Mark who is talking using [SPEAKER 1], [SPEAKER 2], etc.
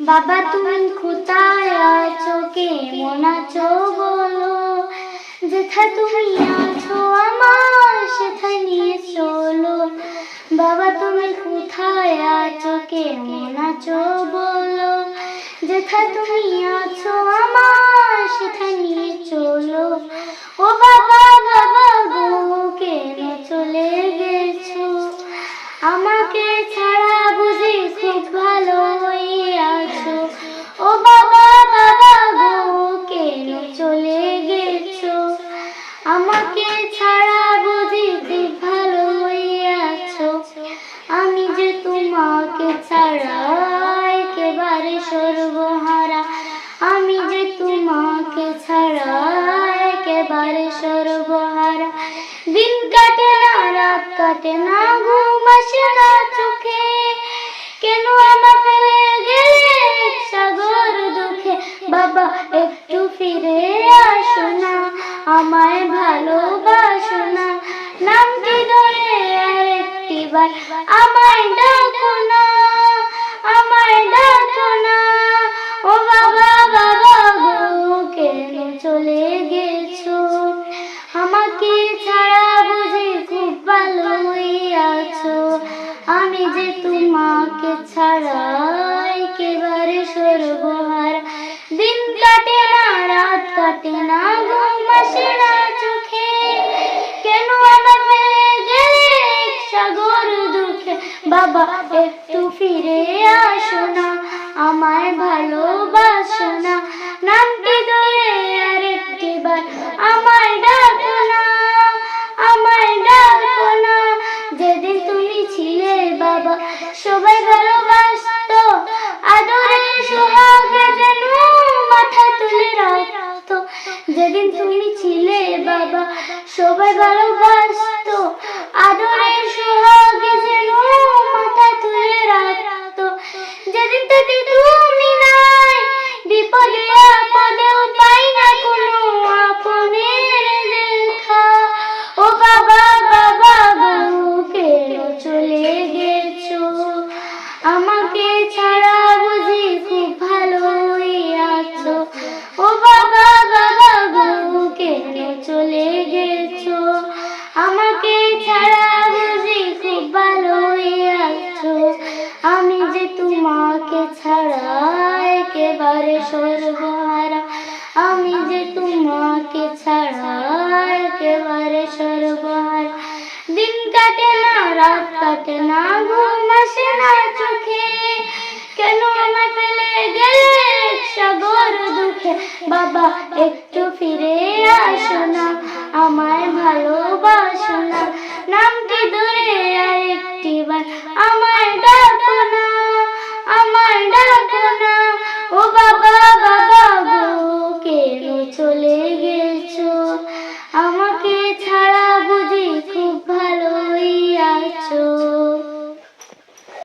[SPEAKER 1] বাবা, তুমি কোথায় আছো? কেমন আছো বলো? যেথা তুমি আছো আমার সেথায় নিয়ে চলো। বাবা, তুমি কোথায় আছো? কেমন আছো বলো? যেথা তুমি আছো আমার সেথায় নিয়ে চলো। ও বাবা বাবা গো, কেন চলে গেছো? আমাকে ছাড়া বুঝি খুব ভালো আছো ও বাবা বাবা গো, কেন চলে গেছো? আমাকে ছাড়া বুঝি খুব ভালো আছো আমি যে তোমাকে ছাড়া একেবারে সর্বহারা। আমি যে তোমাকে ছাড়া একেবারে সর্বহারা। দিন কাটে না, রাত কাটে না, ঘুম আসে না বাবা, একটু ফিরে আসো না, আমায় ভালোবাসো না। নামটি ধরে আরেকটি বার আমায় ডাকো না, আমায় ডাকো না। ও বাবা বাবা গো, কেন চলে গেছো? আমাকে ছাড়া বুঝি খুব ভালো আছো। আমি যে তোমাকে ছাড়া একেবারে না চোখে কেন আমার গেলে সাগর দুঃখে বাবা, একটু ফিরে আসো না, আমায় ভালোবাসো না। নামটি আমায় ডাকো না, আমায় ডাকো না। যেদিন তুমি ছিলে বাবা, সবাই ভালোবাসতো, আদরে সবাই ভালোবাসতো চলে গেছো। আমাকে ছাড়া বুঝি খুব ভালোই আছো। আমি যে তোমাকে ছাড়া একেবারে সর্বহারা। আমি যে তোমাকে ছাড়া একেবারে সর্বহারা। দিন কাটে না, রাত কাটে না ঘুম আসে না চোখে। কেন আমায় ফেলে গেলে সাগর দুঃখে? বাবা না